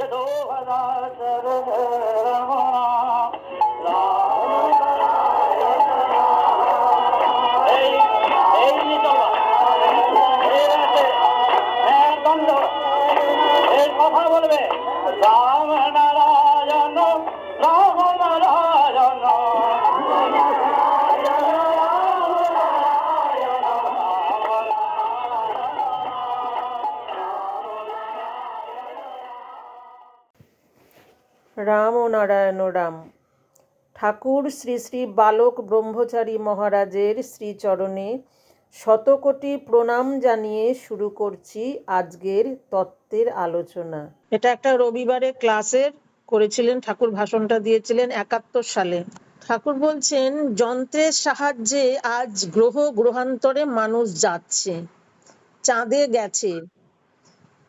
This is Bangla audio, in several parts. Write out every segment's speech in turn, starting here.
हलो রাম ও নারায়ণ রাম ঠাকুর শ্রী শ্রী বালক ব্রহ্মচারী মহারাজের শ্রীচরণে শতকোটি প্রণাম জানিয়ে শুরু করছি আজকের তত্ত্বের আলোচনা। এটা একটা রবিবারে ক্লাসের করেছিলেন, ঠাকুর ভাষণটা দিয়েছিলেন একাত্তর সালে। ঠাকুর বলছেন, যন্ত্রের সাহায্যে আজ গ্রহ গ্রহান্তরে মানুষ যাচ্ছে, চাঁদে গেছে।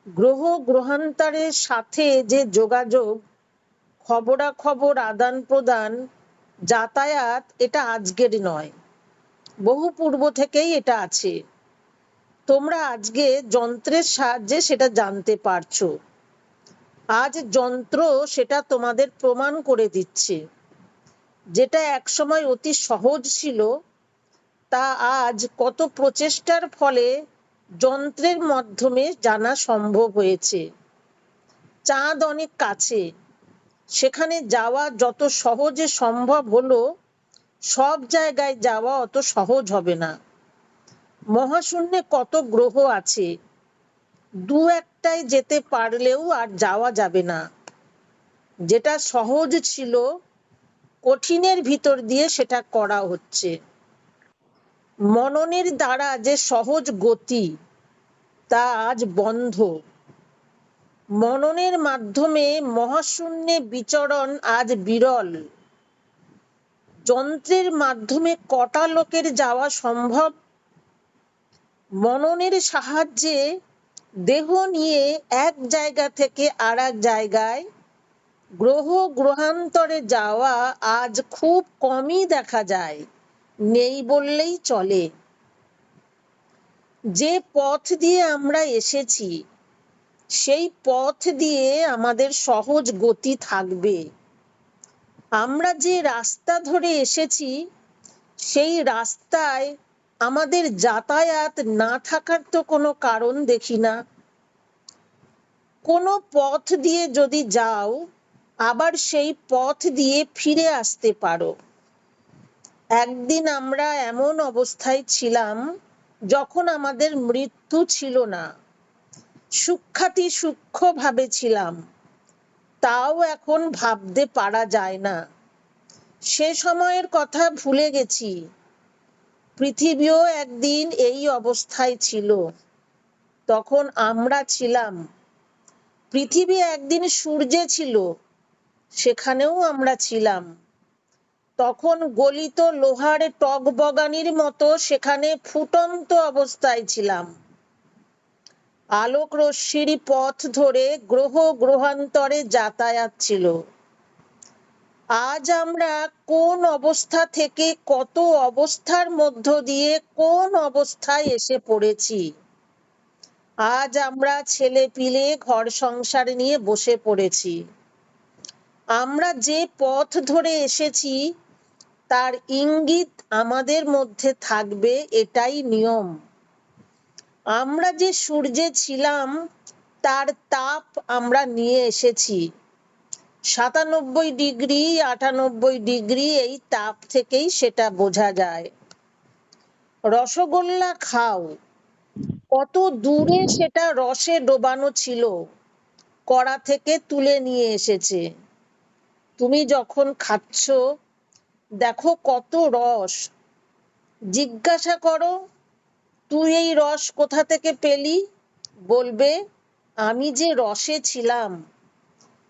গ্রহ গ্রহান্তরের সাথে যে যোগাযোগ খবরাখবর আদান প্রদান, যাতায়াত এটা আজকের নয়। বহু পূর্ব থেকেই এটা আছে। তোমরা আজকে যন্ত্রের সাহায্যে সেটা জানতে পারছ। আজ যন্ত্র সেটা তোমাদের প্রমাণ করে দিচ্ছে। যেটা একসময় অতি সহজ ছিল, তা আজ কত প্রচেষ্টার ফলে যন্ত্রের মাধ্যমে জানা সম্ভব হয়েছে। চাঁদ অনেক কাছে সেখানে যাওয়া যত সহজে সম্ভব হলো, সব জায়গায় যাওয়া অত সহজ হবে না। মহাশূন্যে কত গ্রহ আছে, দু একটাই যেতে পারলেও আর যাওয়া যাবে না। যেটা সহজ ছিল, কঠিনের ভিতর দিয়ে সেটা করা হচ্ছে। মননের দ্বারা যে সহজ গতি, তা আজ বন্ধ। মননের মাধ্যমে মহাশূন্যে বিচরণ আজ বিরল। যন্ত্রের মাধ্যমে কটা লোকের যাওয়া সম্ভব? মননের সাহায্যে দেহ নিয়ে এক জায়গা থেকে আর জায়গায় গ্রহ গ্রহান্তরে যাওয়া আজ খুব কমই দেখা যায়, নেই বললেই চলে। যে পথ দিয়ে আমরা এসেছি সেই পথ দিয়ে আমাদের সহজ গতি থাকবে। আমরা যে রাস্তা ধরে এসেছি, সেই রাস্তায় আমাদের যাতায়াত না থাকার তো কোনো কারণ দেখি না। কোনো পথ দিয়ে যদি যাও, আবার সেই পথ দিয়ে ফিরে আসতে পারো। একদিন আমরা এমন অবস্থায় ছিলাম যখন আমাদের মৃত্যু ছিল না। সূক্ষাতি সূক্ষ্ম ভাবে ছিলাম। তাও এখন ভাবতে পারা যায় না। সে সময়ের কথা ভুলে গেছি। পৃথিবীও একদিন এই অবস্থায় ছিল। তখন আমরা ছিলাম। পৃথিবী একদিন সূর্যে ছিল। সেখানেও আমরা ছিলাম। তখন গলিত লোহার টগবগানির মতো সেখানে ফুটন্ত অবস্থায় ছিলাম। আলোক রশ্মির পথ ধরে গ্রহ গ্রহান্তরে যাতায়াত ছিল। আজ আমরা কোন অবস্থা থেকে কত অবস্থার মধ্য দিয়ে কোন অবস্থায় এসে পড়েছি? আজ আমরা ছেলে পিলে ঘর সংসার নিয়ে বসে পড়েছি। আমরা যে পথ ধরে এসেছি, তার ইঙ্গিত আমাদের মধ্যে থাকবে এটাই নিয়ম। আমরা যে সূর্যে ছিলাম, তার তাপ আমরা নিয়ে এসেছি। সাতানব্বই ডিগ্রি, আটানব্বই ডিগ্রি এই তাপ থেকেই সেটা বোঝা যায়। রসগোল্লা খাও। কত দূরে সেটা রসে ডোবানো ছিল, কড়া থেকে তুলে নিয়ে এসেছে। তুমি যখন খাচ্ছ, দেখো কত রস। জিজ্ঞাসা করো তুই এই রস কোথা থেকে পেলি? বলবে, আমি যে রসে ছিলাম,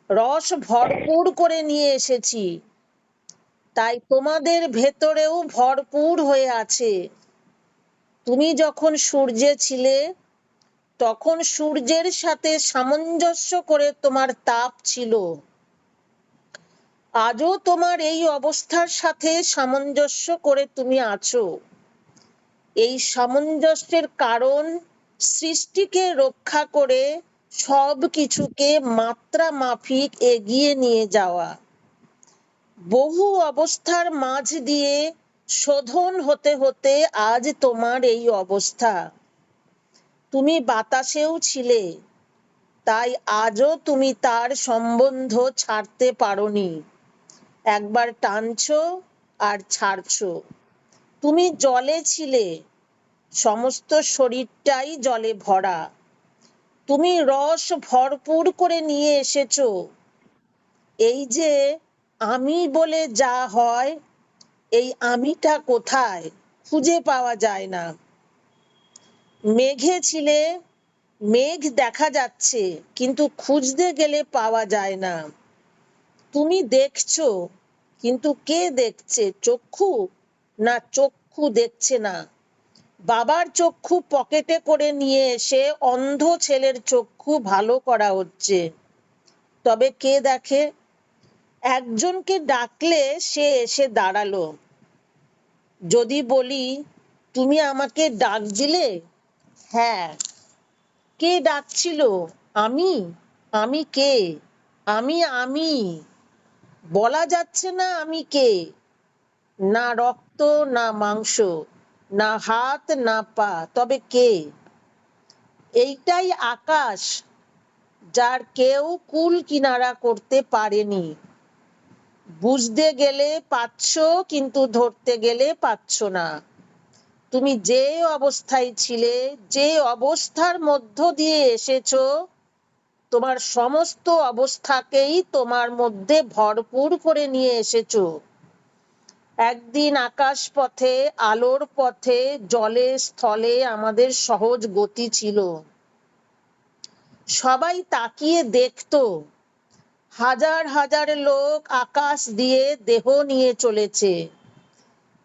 রস ভরপুর করে নিয়ে এসেছি, তাই তোমাদের ভেতরেও ভরপুর হয়ে আছে। তুমি যখন সূর্যে ছিলে, তখন সূর্যের সাথে সামঞ্জস্য করে তোমার তাপ ছিল। আজও তোমার এই অবস্থার সাথে সামঞ্জস্য করে তুমি আছো। এই সামঞ্জস্যের কারণ সৃষ্টিকে রক্ষা করে সব কিছুকে মাত্রা মাফিক এগিয়ে নিয়ে যাওয়া। বহু অবস্থার মাঝ দিয়ে শোধন হতে হতে আজ তোমার এই অবস্থা। তুমি বাতাসেও ছিলে, তাই আজও তুমি তার সম্বন্ধ ছাড়তে পারোনি। একবার টানছো আর ছাড়ছো। তুমি জলে ছিলে, সমস্ত শরীরটাই জলে ভরা। তুমি রস ভরপুর করে নিয়ে এসেছ। এই যে আমি বলে যা হয়, এই আমিটা কোথায়? খুঁজে পাওয়া যায় না। মেঘে ছিলে, মেঘ দেখা যাচ্ছে, কিন্তু খুঁজতে গেলে পাওয়া যায় না। তুমি দেখছ, কিন্তু কে দেখছে? চক্ষু? না চক্ষু দেখছে না। বাবার চক্ষু পকেটে করে নিয়ে এসে অন্ধ ছেলের চক্ষু ভালো করা হচ্ছে। তবে কে দেখে? একজনকে ডাকলে সে এসে দাঁড়াল। যদি বলি, তুমি আমাকে ডাক দিলে হ্যাঁ। কে ডাকছিল? আমি। আমি কে? আমি আমি। বলা যাচ্ছে না আমি কে? না, রক্ত না মাংস, না হাত, না পা, তবে কে? এইটাই আকাশ, যার কেউ কুল কিনারা করতে পারেনি। বুঝতে গেলে পাচ্ছ, কিন্তু ধরতে গেলে পাচ্ছ না। তুমি যে অবস্থায় ছিলে, যে অবস্থার মধ্য দিয়ে এসেছ, তোমার সমস্ত অবস্থাকেই তোমার মধ্যে ভরপুর করে নিয়ে এসেছ। একদিন আকাশ পথে আলোর পথে, জলে, স্থলে আমাদের সহজ গতি ছিল। সবাই তাকিয়ে দেখতো। হাজার হাজার লোক আকাশ দিয়ে দেহ নিয়ে চলেছে।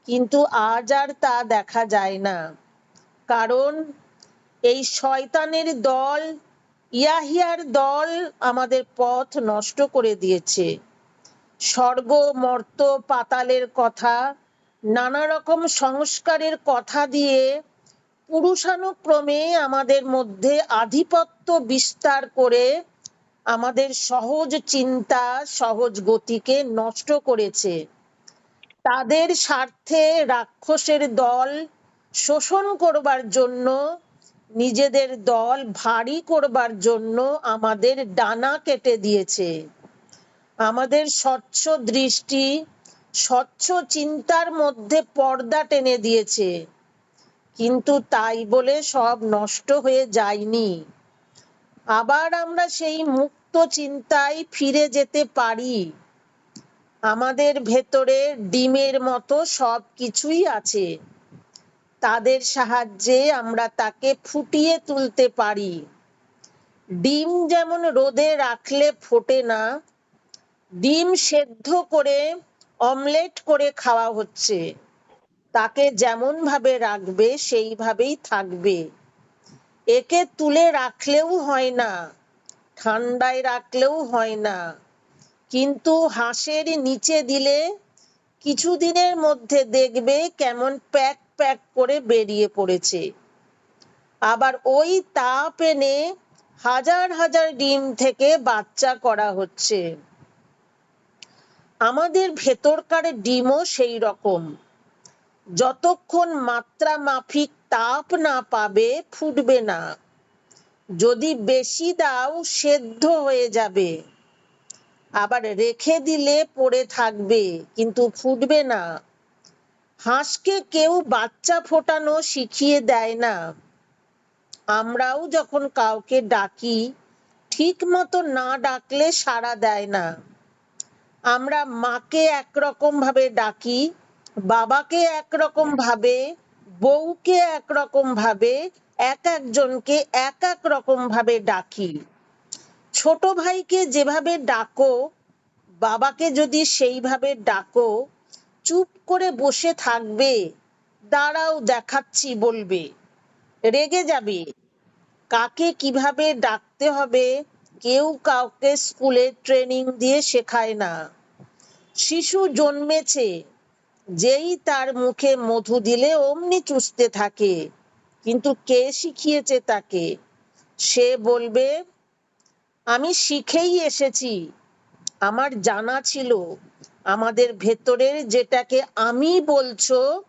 কিন্তু আজ আর তা দেখা যায় না। কারণ এই শয়তানের দল, ইয়াহিয়ার দল আমাদের পথ নষ্ট করে দিয়েছে। স্বর্গ, মর্ত, পাতালের কথা নানা রকম সংস্কারের কথা দিয়ে পুরুষানুক্রমে আমাদের মধ্যে আধিপত্য বিস্তার করে আমাদের সহজ চিন্তা, সহজ গতিকে নষ্ট করেছে। তাদের স্বার্থে রাক্ষসের দল শোষণ করবার জন্য, নিজেদের দল ভারী করবার জন্য আমাদের ডানা কেটে দিয়েছে। আমাদের স্বচ্ছ দৃষ্টি, স্বচ্ছ চিন্তার মধ্যে পর্দা টেনে দিয়েছে। কিন্তু তাই বলে সব নষ্ট হয়ে যায়নি। আবার আমরা সেই মুক্ত চিন্তায় ফিরে যেতে পারি। আমাদের ভেতরে ডিমের মতো সব কিছুই আছে। তাদের সাহায্যে আমরা তাকে ফুটিয়ে তুলতে পারি। ডিম যেমন রোদে রাখলে ফোটে না ডিম সেদ্ধ করে অমলেট করে খাওয়া হচ্ছে। তাকে যেমন ভাবে রাখবে, সেইভাবেই থাকবে। একে তুলে রাখলেও হয় না, ঠান্ডায় রাখলেও হয় না। কিন্তু হাঁসের নিচে দিলে কিছুদিনের মধ্যে দেখবে কেমন প্যাক প্যাক করে বেরিয়ে পড়েছে। আবার ওই তাপ এনে হাজার হাজার ডিম থেকে বাচ্চা করা হচ্ছে। আমাদের ভেতরকার ডিমও সেই রকম। যতক্ষণ মাত্রা মাফিক তাপ না পাবে, ফুটবে না। যদি বেশি দাও, সেদ্ধ হয়ে যাবে। আবার রেখে দিলে পড়ে থাকবে, কিন্তু ফুটবে না। হাঁসকে কেউ বাচ্চা ফোটানো শিখিয়ে দেয় না। আমরাও যখন কাউকে ডাকি ঠিক মতো না ডাকলে সাড়া দেয় না। আমরা মাকে একরকম ভাবে ডাকি, বাবাকে একরকম ভাবে, বউকে একরকম ভাবে, এক একজনকে এক এক রকম ভাবে ডাকি। ছোট ভাইকে যেভাবে ডাকো, বাবাকে যদি সেইভাবে ডাকো, চুপ করে বসে থাকবে, দাঁড়াও দেখাচ্ছি বলবে। রেগে যাবে। কাকে কীভাবে ডাকতে হবে কেউ কাউকে স্কুলে ট্রেনিং দিয়ে শেখায় না। শিশু জন্মেছে, যেই তার মুখে মধু দিলে অমনি চুষতে থাকে, কিন্তু কে শিখিয়েছে তাকে? সে বলবে, আমি শিখেই এসেছি। আমার জানা ছিল। আমাদের ভেতরের যেটাকে আমি বলছো,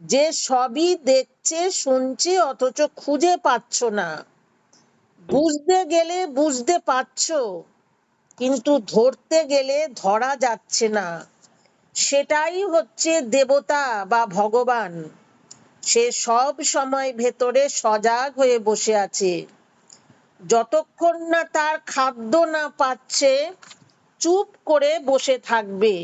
যে সবই দেখছে, শুনছে, অথচ খুঁজে পাচ্ছ না। বুঝতে গেলে বুঝতে পারছ, কিন্তু ধরতে গেলে ধরা যাচ্ছে না। সেটাই হচ্ছে দেবতা বা ভগবান। সে সব সময় ভেতরে সজাগ হয়ে বসে আছে। যতক্ষণ না তার খাদ্য না পাচ্ছে, চুপ করে বসে থাকবে।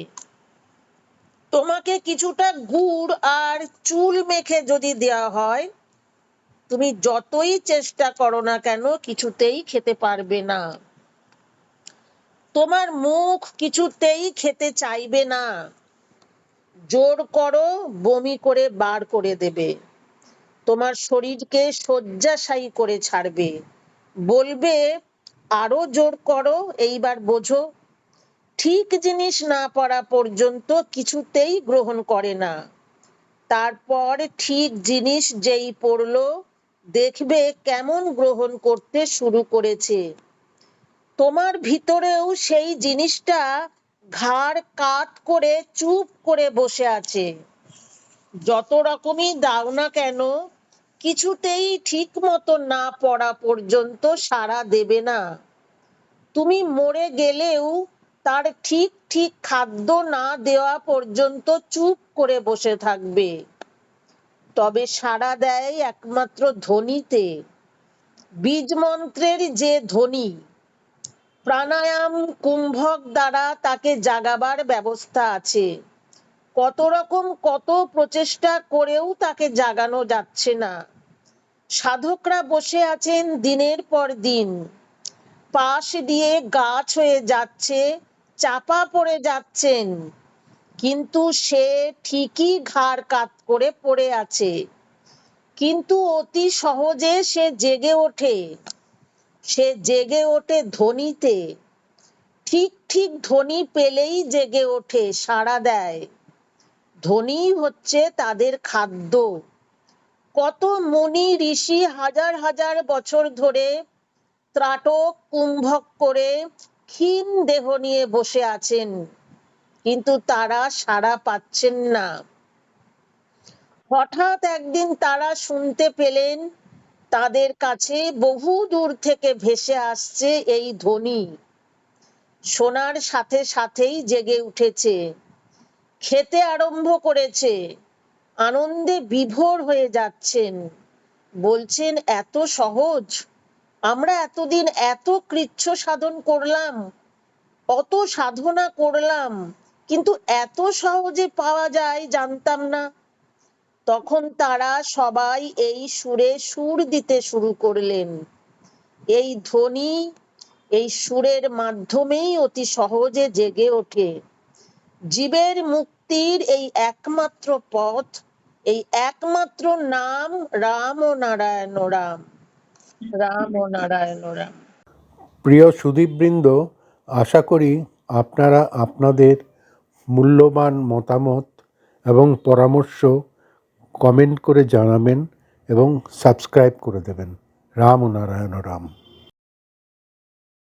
তোমাকে কিছুটা গুড় আর চুল মেখে যদি দেওয়া হয় তুমি যতই চেষ্টা করো না কেন, কিছুতেই খেতে পারবে না। তোমার মুখ কিছুতেই খেতে চাইবে না। জোর করো, বমি করে বার করে দেবে। তোমার শরীরকে শয্যাশায়ী করে ছাড়বে। বলবে, আরও জোর করো, এইবার বোঝো। ঠিক জিনিস না পড়া পর্যন্ত কিছুতেই গ্রহণ করে না। তারপর ঠিক জিনিস যেই পড়ল দেখবে কেমন গ্রহণ করতে শুরু করেছে। তোমার ভিতরেও সেই জিনিসটা ঘাড় কাত করে, চুপ করে বসে আছে। যত রকমই দাও না কেন, কিছুতেই ঠিক মতো না পড়া পর্যন্ত সাড়া দেবে না। তুমি মরে গেলেও তার ঠিক ঠিক খাদ্য না দেওয়া পর্যন্ত চুপ করে বসে থাকবে। তবে সাড়া দেয় একমাত্র ধ্বনিতে। বীজ মন্ত্রের যে ধ্বনি, প্রাণায়াম কুম্ভক দ্বারা তাকে জাগাবার ব্যবস্থা আছে। কত রকম কত প্রচেষ্টা করেও তাকে জাগানো যাচ্ছে না। সাধকরা বসে আছেন দিনের পর দিন। পাশ দিয়ে গাছ হয়ে যাচ্ছে, চাপা পড়ে যাচ্ছেন। কিন্তু সে ঠিকই ঘাড় কাত করে পড়ে আছে। কিন্তু অতি সহজে সে জেগে ওঠে। সে জেগে ওঠে ধ্বনিতে। ঠিক ঠিক ধ্বনি পেলেই জেগে ওঠে, সাড়া দেয়। ধ্বনি হচ্ছে তাদের খাদ্য। কত মুনি ঋষি হাজার হাজার বছর ধরে ত্রাটক, কুম্ভক করে ক্ষীণ দেহ নিয়ে বসে আছেন। কিন্তু তারা সাড়া পাচ্ছেন না। হঠাৎ একদিন তারা শুনতে পেলেন, তাদের কাছে বহু দূর থেকে ভেসে আসছে এই ধ্বনি। শোনার সাথে সাথেই জেগে উঠেছে। খেতে আরম্ভ করেছে। আনন্দে বিভোর হয়ে যাচ্ছেন। বলছেন, এত সহজ? আমরা এতদিন এত কৃচ্ছ সাধন করলাম, অত সাধনা করলাম। কিন্তু এত সহজে পাওয়া যায় জানতাম না। তখন তারা সবাই এই সুরে সুর দিতে শুরু করলেন। এই ধ্বনি এই সুরের মাধ্যমেই অতি সহজে জেগে ওঠে। জীবের মুক্তির এই একমাত্র পথ, এই একমাত্র নাম রাম ও নারায়ণ রাম। রাম ও নারায়ণ রাম। প্রিয় সুদীপবৃন্দ, আশা করি আপনারা আপনাদের মূল্যবান মতামত এবং পরামর্শ কমেন্ট করে জানাবেন এবং সাবস্ক্রাইব করে দেবেন। রাম নারায়ণ রাম।